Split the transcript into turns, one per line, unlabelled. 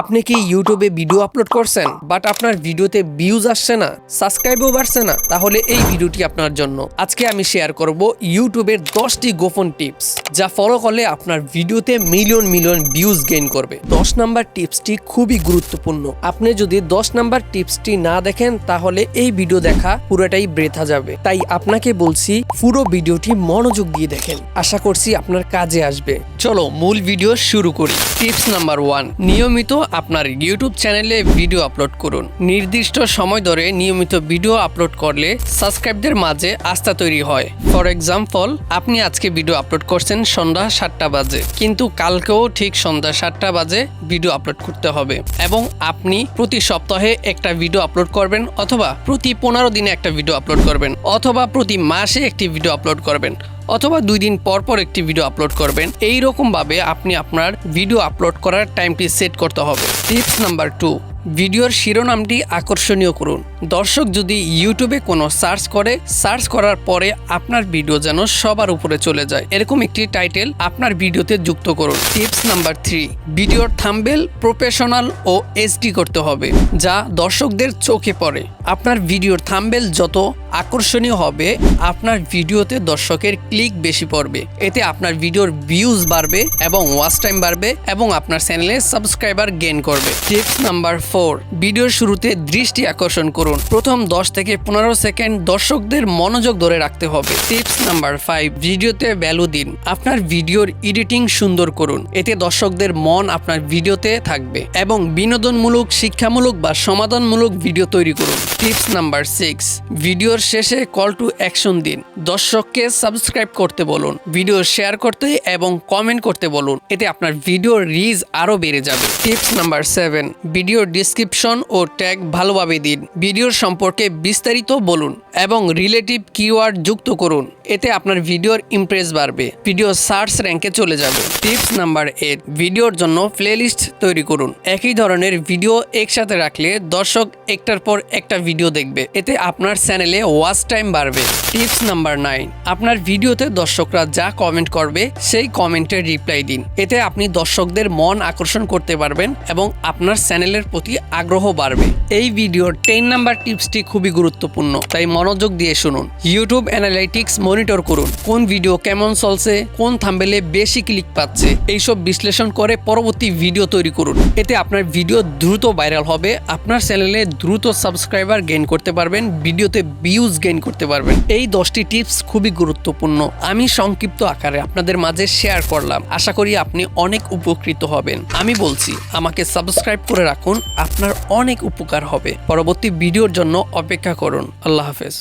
আপনি কি ইউটিউবে ভিডিও আপলোড করছেন? বাট আপনার ভিডিওতে ভিউজ আসছে না সাবস্ক্রাইবও বাড়ছে না, তাহলে এই ভিডিওটি আপনার জন্য। আজকে আমি শেয়ার করব ইউটিউবের দশটি গোপন টিপস যা ফলো করলে আপনার ভিডিওতে মিলিয়ন মিলিয়ন ভিউজ গেইন করবে। দশ নাম্বার টিপসটি খুবই গুরুত্বপূর্ণ। আপনি যদি দশ নাম্বার টিপসটি না দেখেন, তাহলে এই ভিডিও দেখা পুরোটাই বৃথা যাবে। তাই আপনাকে বলছি, পুরো ভিডিওটি মনোযোগ দিয়ে দেখেন। আশা করছি আপনার কাজে আসবে। চলো মূল ভিডিও শুরু করি। টিপস নাম্বার ওয়ান নিয়মিত আপনার ইউটিউব চ্যানেলে ভিডিও আপলোড করুন। নির্দিষ্ট সময় ধরে নিয়মিত ভিডিও আপলোড করলে সাবস্ক্রাইবদের মাঝে আস্থা তৈরি হয়। ফর এক্সাম্পল আপনি আজকে ভিডিও আপলোড করছেন সন্ধ্যা সাতটা বাজে, কিন্তু কালকেও ঠিক সন্ধ্যা সাতটা বাজে ভিডিও আপলোড করতে হবে। এবং আপনি প্রতি সপ্তাহে একটা ভিডিও আপলোড করবেন অথবা প্রতি পনেরো দিনে একটা ভিডিও আপলোড করবেন, অথবা প্রতি মাসে একটি ভিডিও আপলোড করবেন। অথবা দুই দিন পর পর একটি ভিডিও আপলোড করবেন। এই রকম ভাবে আপনি আপনার ভিডিও আপলোড করার টাইমটি সেট করতে হবে। টিপস নাম্বার টু ভিডিওর শিরোনামটি আকর্ষণীয় করুন। দর্শক যদি ইউটিউবে কোনো সার্চ করে, সার্চ করার পরে আপনার ভিডিও যেন সবার উপরে চলে যায়। এরকম একটি টাইটেল আপনার ভিডিওতে যুক্ত করুন। টিপস নাম্বার থ্রি, ভিডিওর থাম্বেল প্রফেশনাল ও এইচডি করতে হবে, যা দর্শকদের চোখে পড়ে। আপনার ভিডিওর থাম্বেল যত আকর্ষণীয় হবে, আপনার ভিডিওতে দর্শকের ক্লিক বেশি পড়বে। এতে আপনার ভিডিওর ভিউজ বাড়বে এবং ওয়াচ টাইম বাড়বে এবং আপনার চ্যানেলে সাবস্ক্রাইবার গেইন করবে। টিপস নাম্বার ফোর, ভিডিওর শুরুতে দৃষ্টি আকর্ষণ করুন। প্রথম দশ থেকে পনেরো সেকেন্ড দর্শকদের মনোযোগ ধরে রাখতে হবে। টিপস নাম্বার ফাইভ ভিডিওতে ভ্যালু দিন। আপনার ভিডিওর এডিটিং সুন্দর করুন। এতে দর্শকদের মন আপনার ভিডিওতে থাকবে এবং বিনোদনমূলক, শিক্ষামূলক বা সমাধানমূলক ভিডিও তৈরি করুন। টিপস নাম্বার সিক্স ভিডিওর শেষে কল টু অ্যাকশন দিন। দর্শককে সাবস্ক্রাইব করতে বলুন ভিডিও শেয়ার করতে এবং কমেন্ট করতে বলুন। এতে আপনার ভিডিওর রিচ আরও বেড়ে যাবে। টিপস নাম্বার সেভেন ভিডিওর ডিসক্রিপশন ও ট্যাগ ভালোভাবে দিন। ভিডিওর সম্পর্কে বিস্তারিত বলুন এবং রিলেটিভ কিওয়ার্ড যুক্ত করুন। এতে আপনার ভিডিওর ইমপ্রেস বাড়বে। ভিডিও সার্চ র্যাঙ্কে চলে যাবে। টিপস নাম্বার এইট ভিডিওর জন্য প্লেলিস্ট তৈরি করুন। একই ধরনের ভিডিও একসাথে রাখলে দর্শক একটার পর একটা ভিডিও দেখবে। এতে আপনার চ্যানেলে ওয়াচ টাইম বাড়বে। টিপস নাম্বার নাইন, আপনার ভিডিওতে দর্শকরা যা কমেন্ট করবে সেই কমেন্টের রিপ্লাই দিন। এতে আপনি দর্শকদের মন আকর্ষণ করতে পারবেন এবং আপনার চ্যানেলের প্রতি আগ্রহ বাড়বে। এই ভিডিওর টেন নাম্বার টিপসটি খুবই গুরুত্বপূর্ণ, তাই মনোযোগ দিয়ে শুনুন। ইউটিউব অ্যানালাইটিক্স মনিটর করুন, কোন ভিডিও কেমন চলছে, কোন থাম্বেলে বেশি ক্লিক পাচ্ছে, এইসব বিশ্লেষণ করে পরবর্তী ভিডিও তৈরি করুন। এতে আপনার ভিডিও দ্রুত ভাইরাল হবে, আপনার চ্যানেলে দ্রুত সাবস্ক্রাইবার গেইন করতে পারবেন ভিডিওতে ভিউজ গেইন করতে পারবেন। এই দশটি টিপস খুবই গুরুত্বপূর্ণ, আমি সংক্ষিপ্ত আকারে আপনাদের মাঝে শেয়ার করলাম, আশা করি আপনি অনেক উপকৃত হবেন। আমি বলছি, আমাকে সাবস্ক্রাইব করে রাখুন, আপনার অনেক উপকার হবে। পরবর্তী ভিডিওর জন্য অপেক্ষা করুন। আল্লাহ হাফেজ।